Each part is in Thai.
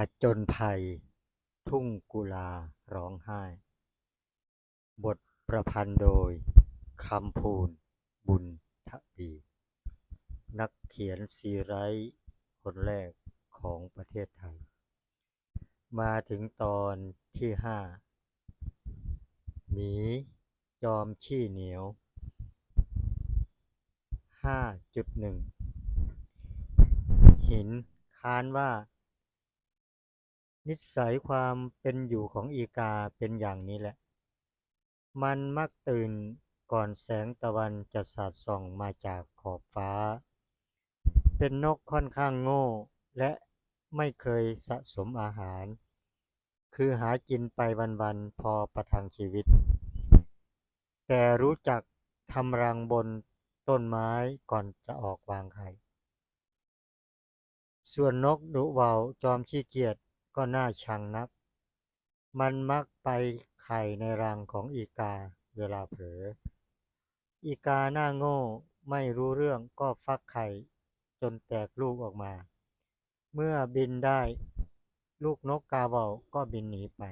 ผจญภัย ทุ่งกุลาร้องไห้ บทประพันธ์โดยคำพูนบุญทบี นักเขียนซีไรต์คนแรกของประเทศไทย มาถึงตอนที่ห้าหมี จอมขี้เหนียวห้าจุดหนึ่งหินค้านว่า นิสัยความเป็นอยู่ของอีกาเป็นอย่างนี้แหละ มันมักตื่นก่อนแสงตะวันจะสาดส่องมาจากขอบฟ้า เป็นนกค่อนข้างโง่ และไม่เคยสะสมอาหาร คือหากินไปวันๆพอประทังชีวิต แต่รู้จักทำรังบนต้นไม้ก่อนจะออกวางไข่ ส่วนนกดุเหว่าจอมขี้เกียจ ก็น่าชังนัก มันมักไปไข่ในรังของอีกาเวลาเผลอ อีกาหน้าโง่ไม่รู้เรื่องก็ฟักไข่จนแตกลูกออกมา เมื่อบินได้ ลูกนกกาเหว่าก็บินหนีไป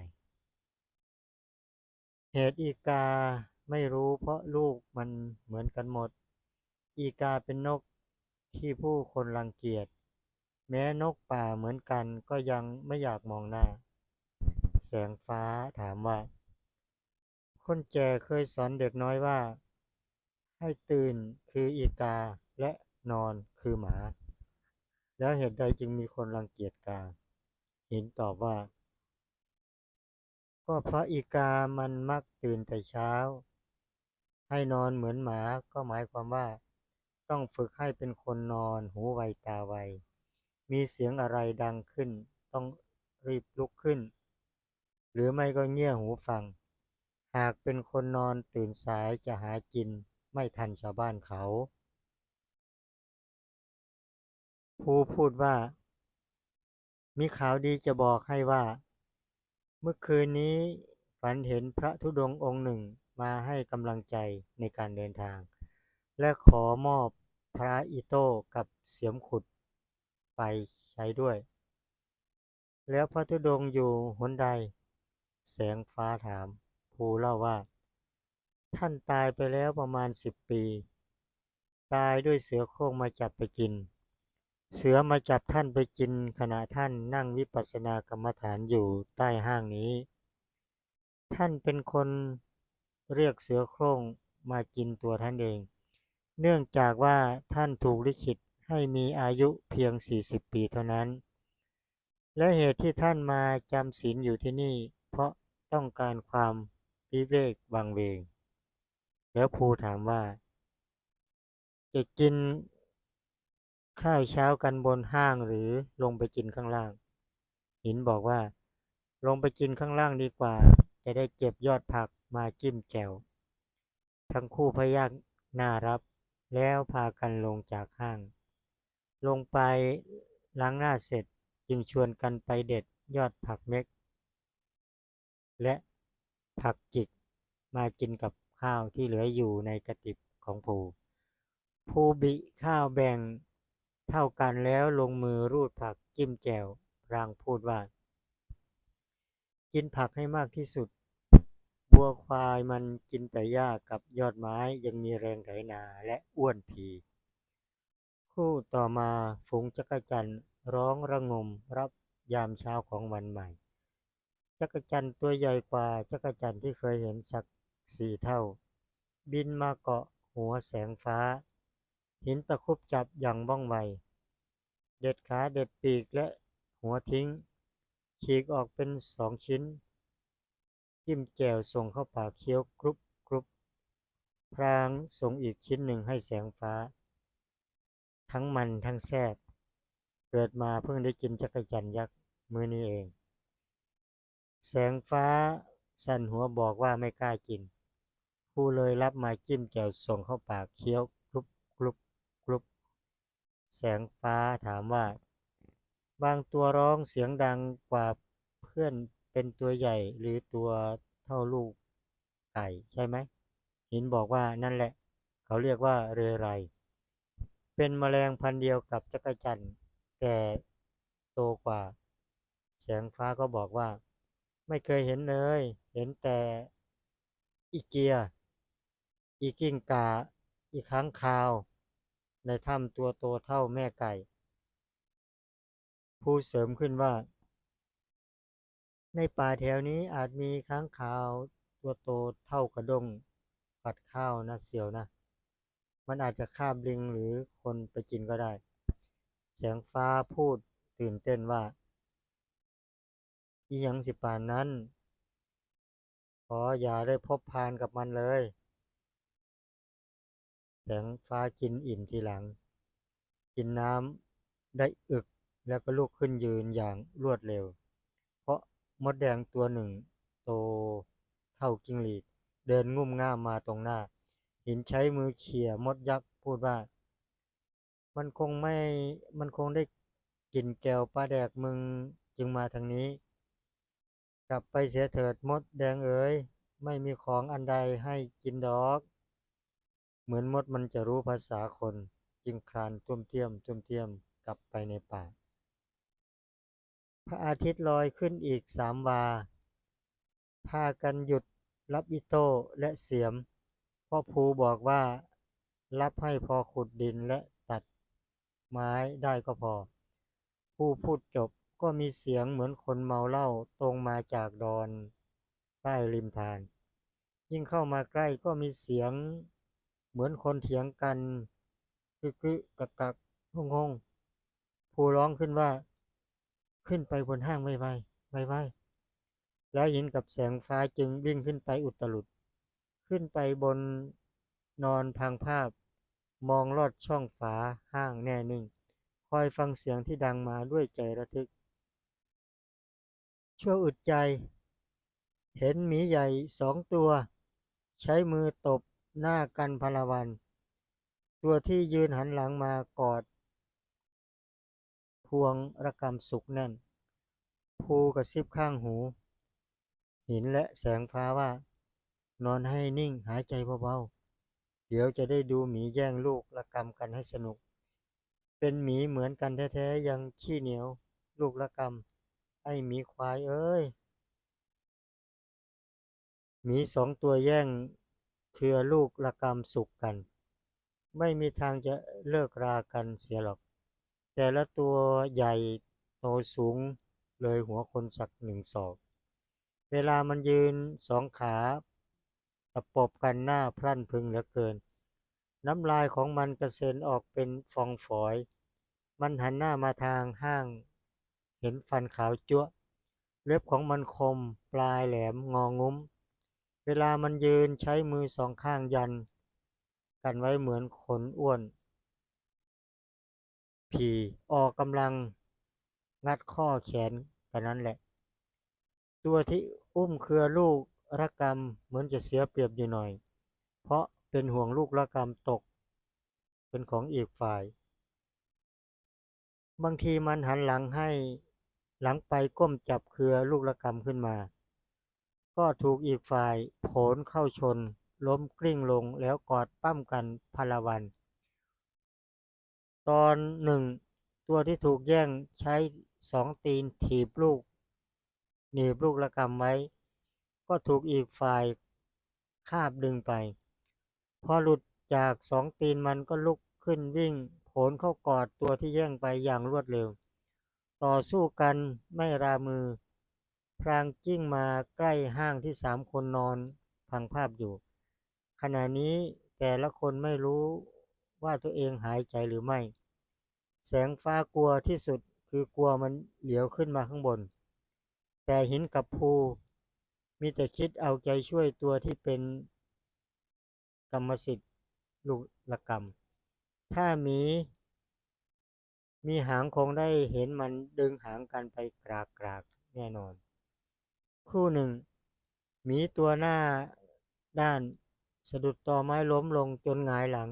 เหตุอีกาไม่รู้เพราะลูกมันเหมือนกันหมด อีกาเป็นนกที่ผู้คนรังเกียจ แม้นกป่าเหมือนกันก็ยังไม่อยากมองหน้า แสงฟ้าถามว่า คนแก่เคยสอนเด็กน้อยว่า ให้ตื่นคืออีกาและนอนคือหมา แล้วเหตุใดจึงมีคนรังเกียจกาหินตอบว่า ก็เพราะอีกามันมักตื่นแต่เช้า ให้นอนเหมือนหมาก็หมายความว่า ต้องฝึกให้เป็นคนนอนหูไวตาไว มีเสียงอะไรดังขึ้น ต้องรีบลุกขึ้น หรือไม่ก็เงี่ยหูฟัง หากเป็นคนนอนตื่นสายจะหากินไม่ทันชาวบ้านเขาผู้พูดว่า มีข่าวดีจะบอกให้ว่า เมื่อคืนนี้ฝันเห็นพระธุดงค์องค์หนึ่งมาให้กำลังใจในการเดินทาง และขอมอบพระอิโต้กับเสียมขุด ไปใช้ด้วย แล้วพระธุดงอยู่หนใด แสงฟ้าถาม ภูเล่าว่า ท่านตายไปแล้วประมาณสิบปี ตายด้วยเสือโคร่งมาจับไปกิน เสือมาจับท่านไปกิน ขณะท่านนั่งวิปัสสนากรรมฐานอยู่ใต้ห้างนี้ ท่านเป็นคนเรียกเสือโคร่งมากินตัวท่านเอง เนื่องจากว่าท่านถูกลิขิต ให้มีอายุเพียง 40 ปีเท่านั้น และเหตุที่ท่านมาจำศีลอยู่ที่นี่ เพราะต้องการความวิเวกวังเวง แล้วภูถามว่า จะกินข้าวเช้ากันบนห้างหรือลงไปกินข้างล่าง หินบอกว่า ลงไปกินข้างล่างดีกว่า จะได้เก็บยอดผักมาจิ้มแจ่วทั้งคู่พยักหน้ารับแล้วพากันลงจากห้าง ลงไปล้างหน้าเสร็จจึงชวนกันไปเด็ดยอดผักเม็ก และผักจิกมากินกับข้าวที่เหลืออยู่ในกระติบของภูภูบิข้าวแบ่งเท่ากันแล้วลงมือรูดผักจิ้มแจวพรางพูดว่า กินผักให้มากที่สุด บัวควายมันกินแต่หญ้ากับยอดไม้ยังมีแรงไถนาและอ้วนผี ครู่ต่อมาฝูงจักรจันร้องระงมรับยามเช้าของวันใหม่ จักรจันตัวใหญ่กว่าจักรจันที่เคยเห็นสักสี่เท่า บินมาเกาะหัวแสงฟ้า หินตะคุบจับอย่างว่องไวเด็ดขาเด็ดปีกและหัวทิ้ง ฉีกออกเป็นสองชิ้น จิ้มแจ่วส่งเข้าปากเคี้ยวกรุบกรุบพรางส่งอีกชิ้นหนึ่งให้แสงฟ้า ทั้งมันทั้งแซ่บเกิดมาเพิ่งได้กินจักรจันยักษ์มือนี้เอง แสงฟ้าสั่นหัวบอกว่าไม่กล้ากิน ผู้เลยรับมาจิ้มแจ่วส่งเข้าปากเคี้ยวกรุบกรุบกรุบแสงฟ้าถามว่า บางตัวร้องเสียงดังกว่าเพื่อนเป็นตัวใหญ่หรือตัวเท่าลูกไก่ใช่ไหมหินบอกว่านั่นแหละ เขาเรียกว่าเรไร เป็นแมลงพันธุ์เดียวกับจักรจันทร์แต่โตกว่า แสงฟ้าก็บอกว่า ไม่เคยเห็นเลย เห็นแต่อีเกีย อีกิ้งกา อีค้างคาว ในถ้ำตัวโตเท่าแม่ไก่ ผู้เสริมขึ้นว่า ในป่าแถวนี้อาจมีค้างคาวตัวโตเท่ากระด้งฝัดข้าวนะเสียวนะ มันอาจจะคาบลิงหรือคนไปกินก็ได้ แสงฟ้าพูดตื่นเต้นว่า อีหยังสิป่านนั้น ขออย่าได้พบพานกับมันเลย แสงฟ้ากินอิ่มทีหลัง กินน้ำได้อึกแล้วก็ลุกขึ้นยืนอย่างรวดเร็ว เพราะมดแดงตัวหนึ่ง โตเท่าจิ้งหรีดเดินงุ่มง่ามมาตรงหน้า เหินใช้มือเขี่ยมดยักษ์พูดว่า มันคงไม่ มันคงได้กลินแก้วปลาแดกมึงจึงมาทางนี้ กลับไปเสียเถิดมดแดงเอ๋ยไม่มีของอันใดให้กินดอก เหมือนมดมันจะรู้ภาษาคน จึงคลานตุ้มเตี้ยมตุ้มเตี้ยมกลับไปในป่า พระอาทิตย์ลอยขึ้นอีกสามวา พากันหยุดรับอิโต้และเสียม พราะภูบอกว่า รับให้พอขุดดินและตัดไม้ได้ก็พอ ผู้พูดจบก็มีเสียงเหมือนคนเมาเหล้าตรงมาจากดอนใต้ริมทานยิ่งเข้ามาใกล้ก็มีเสียงเหมือนคนเถียงกันกึกกึกักกักงงงผู้ร้องขึ้นว่า ขึ้นไปบนห้างไวไวไวไวแล้วหินกับแสงฟ้าจึงวิ่งขึ้นไปอุตลุด ขึ้นไปบนนอนพังภาพ มองลอดช่องฝาห้างแน่นิ่ง คอยฟังเสียงที่ดังมาด้วยใจระทึก ชั่วอึดใจ เห็นหมีใหญ่สองตัว ใช้มือตบหน้ากันพลวัน ตัวที่ยืนหันหลังมากอด พวงระกำสุกแน่น ภูกระซิบข้างหู หินและแสงฟ้าว่า นอนให้นิ่งหายใจเบาๆ เดี๋ยวจะได้ดูหมีแย่งลูกระกำกันให้สนุก เป็นหมีเหมือนกันแท้ๆยังขี้เหนียว ลูกระกำไอ้หมีควายเอ้ย หมีสองตัวแย่งเครือลูกระกำสุกกัน ไม่มีทางจะเลิกรากันเสียหรอก แต่ละตัวใหญ่โตสูงเลยหัวคนสักหนึ่งศอก เวลามันยืนสองขา ตะปบกันหน้าพรั่นพึงเหลือเกิน น้ำลายของมันกระเซ็นออกเป็นฟองฝอย มันหันหน้ามาทางห้าง เห็นฟันขาวจั๊วเล็บของมันคม ปลายแหลมงองุ้ม เวลามันยืนใช้มือสองข้างยัน กันไว้เหมือนขนอ้วน ผีออกกำลังงัดข้อแขนกันนั้นแหละ ตัวที่อุ้มเครือลูก ระกำเหมือนจะเสียเปรียบอยู่หน่อย เพราะเป็นห่วงลูกระกำตก เป็นของอีกฝ่าย บางทีมันหันหลังให้หลังไปก้มจับเครือลูกระกำขึ้นมา ก็ถูกอีกฝ่ายโผนเข้าชน ล้มกลิ้งลงแล้วกอดปั้มกันพลวัน ตอนหนึ่งตัวที่ถูกแย่งใช้สองตีนถีบลูกหนีบลูกระกำไว้ ก็ถูกอีกฝ่ายคาบดึงไป พอหลุดจากสองตีนมันก็ลุกขึ้นวิ่งโผนเข้ากอดตัวที่แย่งไปอย่างรวดเร็ว ต่อสู้กันไม่รามือ พรางจิ้งมาใกล้ห้างที่สามคนนอนพังภาพอยู่ ขณะนี้แต่ละคนไม่รู้ว่าตัวเองหายใจหรือไม่ แสงฟ้ากลัวที่สุดคือกลัวมันเหลียวขึ้นมาข้างบน แต่หินกับภู มีแต่คิดเอาใจช่วยตัวที่เป็นกรรมสิทธิ์ลูกละกรรม ถ้ามี มีหางคงได้เห็นมันดึงหางกันไปกรากกรากแน่นอน ครู่หนึ่งหมีตัวหน้าด้านสะดุดต่อไม้ล้มลงจนหงายหลัง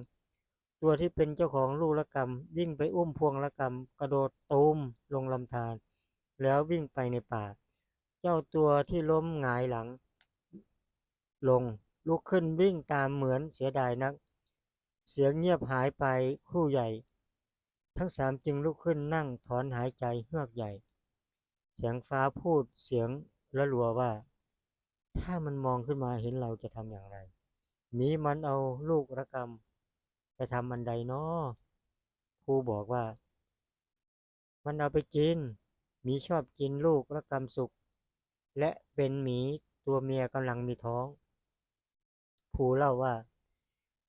ตัวที่เป็นเจ้าของลูกละกำวิ่งไปอุ้มพวงละกำกระโดดตูมลงลำธารแล้ววิ่งไปในป่า เจ้าตัวที่ล้มหงายหลัง ลงลุกขึ้นวิ่งตามเหมือนเสียดายนัก เสียงเงียบหายไปครู่ใหญ่ ทั้งสามจึงลุกขึ้นนั่งถอนหายใจเฮือกใหญ่ เสียงฟ้าพูดเสียงระรัวว่า ถ้ามันมองขึ้นมาเห็นเราจะทำอย่างไรมีมันเอาลูกระกำไปทำอันใดนาะครูบอกว่า มันเอาไปกิน มีชอบกินลูกระกำสุก และเป็นหมีตัวเมียกำลังมีท้องครูเล่าว่า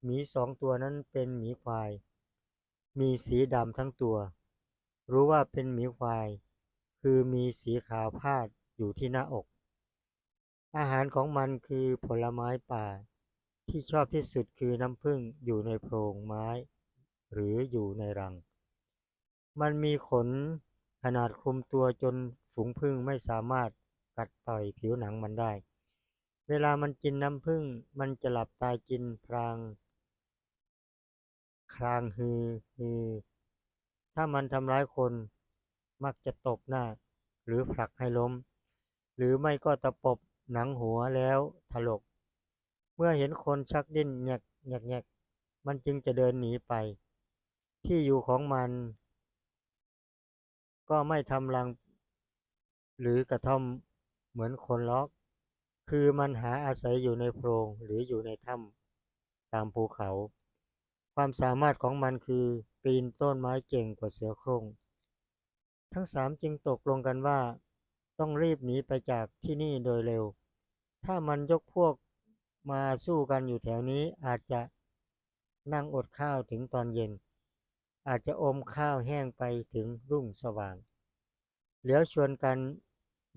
หมีสองตัวนั้นเป็นหมีควาย มีสีดำทั้งตัว รู้ว่าเป็นหมีควาย คือมีสีขาวพาดอยู่ที่หน้าอก อาหารของมันคือผลไม้ป่า ที่ชอบที่สุดคือน้ำผึ้งอยู่ในโพรงไม้ หรืออยู่ในรัง มันมีขนขนาดคลุมตัวจนฝูงผึ้งไม่สามารถ กัดต่อยผิวหนังมันได้ เวลามันกินน้ำผึ้งมันจะหลับตายกินพราง ครางฮือฮือ ถ้ามันทำร้ายคนมักจะตบหน้า หรือผลักให้ล้ม หรือไม่ก็ตะปบหนังหัวแล้วถลก เมื่อเห็นคนชักดิ้นแงกแงกแงกมันจึงจะเดินหนีไป ที่อยู่ของมัน ก็ไม่ทำรัง หรือกระท่อม เหมือนคนล็อก คือมันหาอาศัยอยู่ในโพรงหรืออยู่ในถ้ำตามภูเขา ความสามารถของมันคือปีนต้นไม้เก่งกว่าเสือโคร่ง ทั้งสามจึงตกลงกันว่า ต้องรีบหนีไปจากที่นี่โดยเร็ว ถ้ามันยกพวกมาสู้กันอยู่แถวนี้อาจจะนั่งอดข้าวถึงตอนเย็น อาจจะอมข้าวแห้งไปถึงรุ่งสว่าง แล้วชวนกัน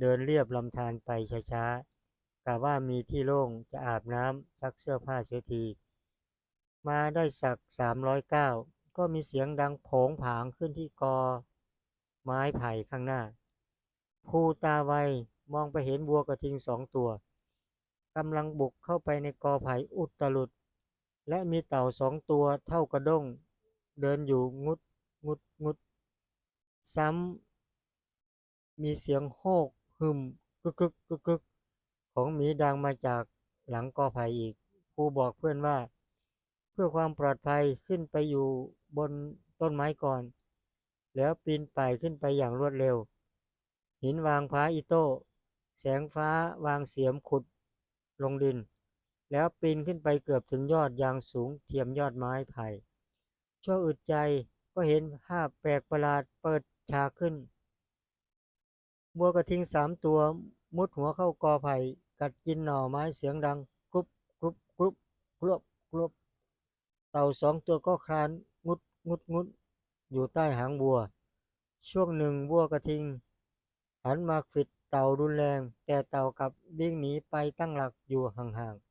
เดินเรียบลำธารไปช้าๆกะว่ามีที่โล่งจะอาบน้ำซักเสื้อผ้าเสียที มาได้สักสามร้อยเก้าก็มีเสียงดังโผงผางขึ้นที่กอ ไม้ไผ่ข้างหน้าภูตาไวมองไปเห็นวัวกระทิงสองตัวกำลังบุกเข้าไปในกอไผ่อุตลุด และมีเต่าสองตัวเท่ากระด้ง เดินอยู่งุดงุดงุด ซ้ำมีเสียงโฮก หึมกึกกึกกึกกึกของหมีดังมาจากหลังกอไผ่อีกครูบอกเพื่อนว่า เพื่อความปลอดภัยขึ้นไปอยู่บนต้นไม้ก่อน แล้วปีนป่ายขึ้นไปอย่างรวดเร็ว หินวางพ้าอิโต้ แสงฟ้าวางเสียมขุดลงดิน แล้วปีนขึ้นไปเกือบถึงยอดยางสูงเทียมยอดไม้ไผ่ชั่วอึดใจก็เห็นภาพแปลกประหลาดเปิดฉากขึ้น บัวกระทิงสามตัว มุดหัวเข้ากอไผ่ กัดกินหน่อไม้เสียงดังกรุบกรุบกรุบกรวบกรวบเต่าสองตัวก็คลานงุดงุดงุดอยู่ใต้หางบัว ช่วงหนึ่งบัวกระทิง หันมาขิดเต่ารุนแรง แต่เต่ากับวิ่งหนีไปตั้งหลักอยู่ห่างๆ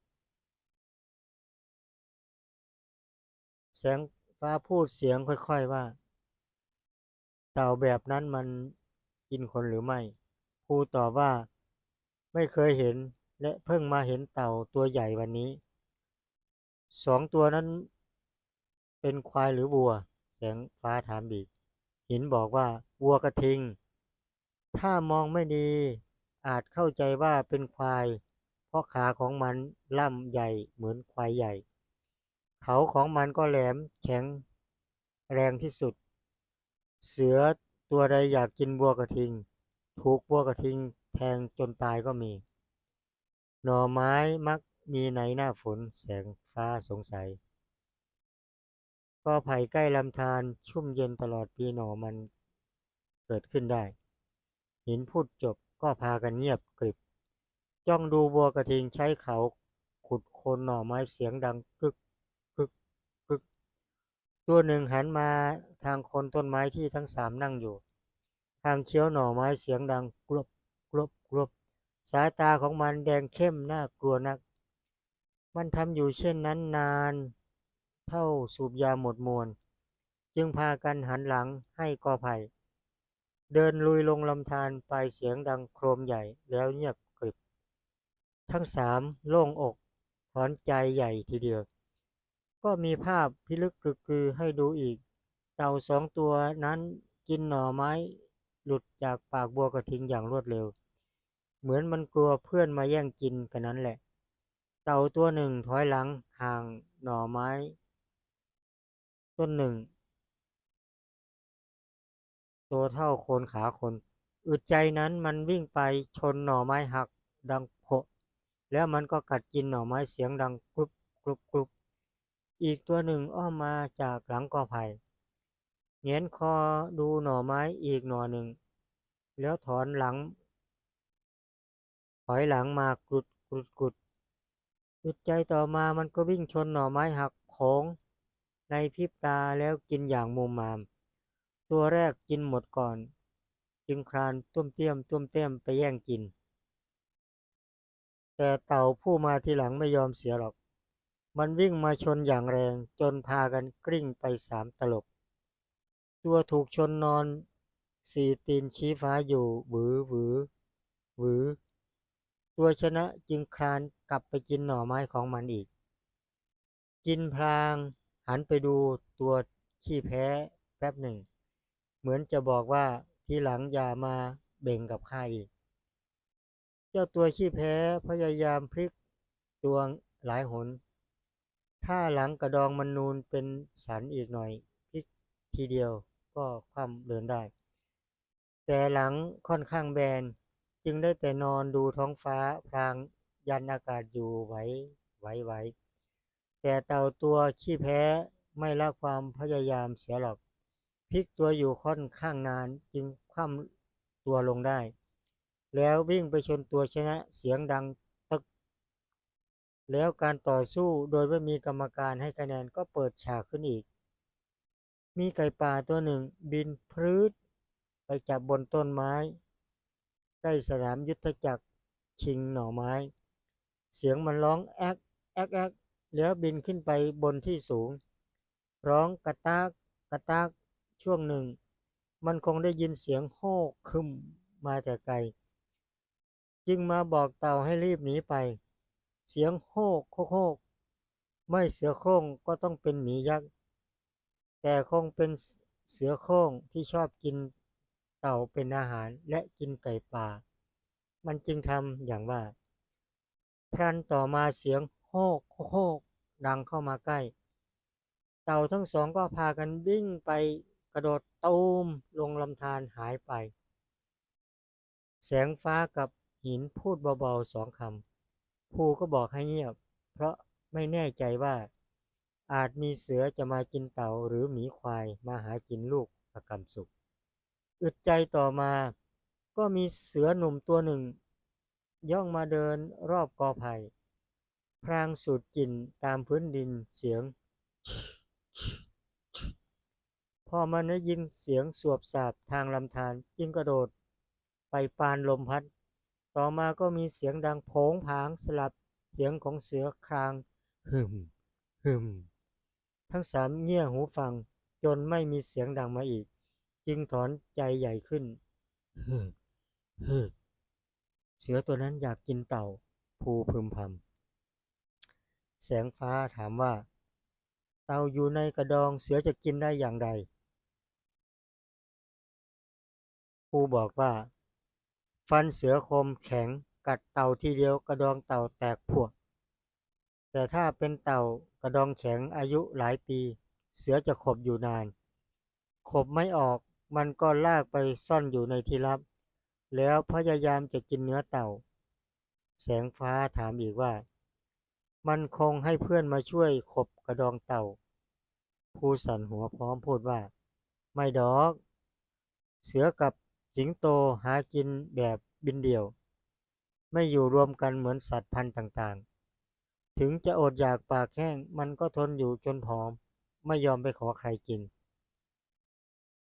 แสงฟ้าพูดเสียงค่อยๆว่า เต่าแบบนั้นมัน กินคนหรือไม่ครูตอบว่า ไม่เคยเห็นและเพิ่งมาเห็นเต่าตัวใหญ่วันนี้ สองตัวนั้น เป็นควายหรือวัว แสงฟ้าถามบีกหินบอกว่าวัวกระทิง ถ้ามองไม่ดี อาจเข้าใจว่าเป็นควาย เพราะขาของมันล่ำใหญ่เหมือนควายใหญ่ เขาของมันก็แหลมแข็ง แรงที่สุด เสือ ตัวใดอยากกินวัวกระทิง ถูกวัวกระทิงแทงจนตายก็มี หน่อไม้มักมีในหน้าฝนแสงฟ้าสงสัย ก็ไผ่ใกล้ลำธารชุ่มเย็นตลอดปีหน่อมันเกิดขึ้นได้ หินพูดจบก็พากันเงียบกริบ จ้องดูวัวกระทิงใช้เขาขุดโคนหน่อไม้เสียงดังกึก ตัวหนึ่งหันมาทางคนต้นไม้ที่ทั้งสามนั่งอยู่ ทางเคี้ยวหน่อไม้เสียงดังกรบกรบกรบสายตาของมันแดงเข้มน่ากลัวนัก มันทำอยู่เช่นนั้นนาน เท่าสูบยาหมดมวล จึงพากันหันหลังให้กอไผ่เดินลุยลงลำธารไปเสียงดังโครมใหญ่แล้วเงียบกริบ ทั้งสามโล่งอก ถอนใจใหญ่ทีเดียว ก็มีภาพพิลึกกึกกือให้ดูอีก เต่าสองตัวนั้นกินหน่อไม้หลุดจากปากบัวกระทิงอย่างรวดเร็ว เหมือนมันกลัวเพื่อนมาแย่งกินกันนั้นแหละ เต่าตัวหนึ่งถอยหลังห่างหน่อไม้ ต้นหนึ่ง ตัวเท่าโคนขาคนอึดใจนั้นมันวิ่งไปชนหน่อไม้หักดังโผแล้วมันก็กัดกินหน่อไม้เสียงดังกรุบกรุบกรุบ อีกตัวหนึ่งอ้อมมาจากหลังกอไผ่เงนคอดูหน่อไม้อีกหน่อหนึ่ง แล้วถอนหลัง ถอยหลังมากรุดกรุดกรุดอึดใจต่อมามันก็วิ่งชนหน่อไม้หักโผงในพริบตาแล้วกินอย่างมุมมาม ตัวแรกกินหมดก่อน จึงคลานตุ้มเตี้ยมตุ้มเตี้ยมไปแย่งกิน แต่เต่าผู้มาทีหลังไม่ยอมเสียหรอก มันวิ่งมาชนอย่างแรงจนพากันกลิ้งไปสามตลบ ตัวถูกชนนอนสี่ตีนชี้ฟ้าอยู่หวือหวือหวือ ตัวชนะจึงคลานกลับไปกินหน่อไม้ของมันอีก กินพลางหันไปดูตัวขี้แพ้แป๊บหนึ่ง เหมือนจะบอกว่าทีหลังอย่ามาเบ่งกับข้าอีก เจ้าตัวขี้แพ้พยายามพลิกตัวหลายหน ถ้าหลังกระดองมันนูนเป็นสันอีกหน่อยพลิกทีเดียวก็คว่ำเดินได้ แต่หลังค่อนข้างแบนจึงได้แต่นอนดูท้องฟ้าพลางยันอากาศอยู่ไหวไหวไหวแต่เต่าตัวขี้แพ้ไม่ละความพยายามเสียหรอกพลิกตัวอยู่ค่อนข้างนานจึงคว่ำตัวลงได้ แล้ววิ่งไปชนตัวชนะเสียงดัง แล้วการต่อสู้โดยไม่มีกรรมการให้คะแนนก็เปิดฉากขึ้นอีก มีไก่ป่าตัวหนึ่งบินพรืดไปจับบนต้นไม้ ใกล้สนามยุทธจักรชิงหน่อไม้ เสียงมันร้องแอ๊กแอ๊กแอ๊กแล้วบินขึ้นไปบนที่สูง ร้องกระตากกระตากช่วงหนึ่ง มันคงได้ยินเสียงโห่คึมมาแต่ไกล จึงมาบอกเต่าให้รีบหนีไป เสียงโห่โคกโคกไม่เสือโคร่งก็ต้องเป็นหมียักษ์ แต่คงเป็นเสือโคร่งที่ชอบกินเต่าเป็นอาหารและกินไก่ป่า มันจึงทำอย่างว่า พรันต่อมาเสียงโฮกโฮกโฮกดังเข้ามาใกล้ เต่าทั้งสองก็พากันวิ่งไปกระโดดตูมลงลำธารหายไป แสงฟ้ากับหินพูดเบาๆสองคำ ภูก็บอกให้เงียบ เพราะไม่แน่ใจว่า อาจมีเสือจะมากินเต่าหรือหมีควายมาหากินลูกประกำสุข อึดใจต่อมา ก็มีเสือหนุ่มตัวหนึ่ง ย่องมาเดินรอบกอไผ่พรางสูดกลิ่นตามพื้นดินเสียง พอมันได้ยินเสียงสวบสาบทางลำธารจึงกระโดดไปปานลมพัด ต่อมาก็มีเสียงดังโผงผางสลับเสียงของเสือครางหึมหึมทั้งสามเงี่ยหูฟัง จนไม่มีเสียงดังมาอีก จึงถอนใจใหญ่ขึ้นฮึฮึเสือตัวนั้นอยากกินเต่า ภูพึมพำแสงฟ้าถามว่า เต่าอยู่ในกระดองเสือจะกินได้อย่างไรภูบอกว่า ฟันเสือคมแข็งกัดเต่าทีเดียวกระดองเต่าแตกพวก แต่ถ้าเป็นเต่ากระดองแข็งอายุหลายปี เสือจะขบอยู่นาน ขบไม่ออกมันก็ลากไปซ่อนอยู่ในที่ลับ แล้วพยายามจะกินเนื้อเต่า แสงฟ้าถามอีกว่า มันคงให้เพื่อนมาช่วยขบกระดองเต่า ผู้สันหัวพร้อมพูดว่า ไม่ดอก เสือกับ สิงโตหากินแบบบินเดี่ยว ไม่อยู่รวมกันเหมือนสัตว์พันธุ์ต่างๆ ถึงจะอดอยากปากแห้งมันก็ทนอยู่จนผอม ไม่ยอมไปขอใครกิน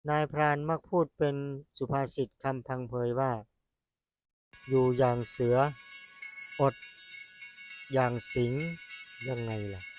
นายพรานมักพูดเป็นสุภาษิตคำพังเพยว่า อยู่อย่างเสือ อด อย่างสิงยังไงล่ะ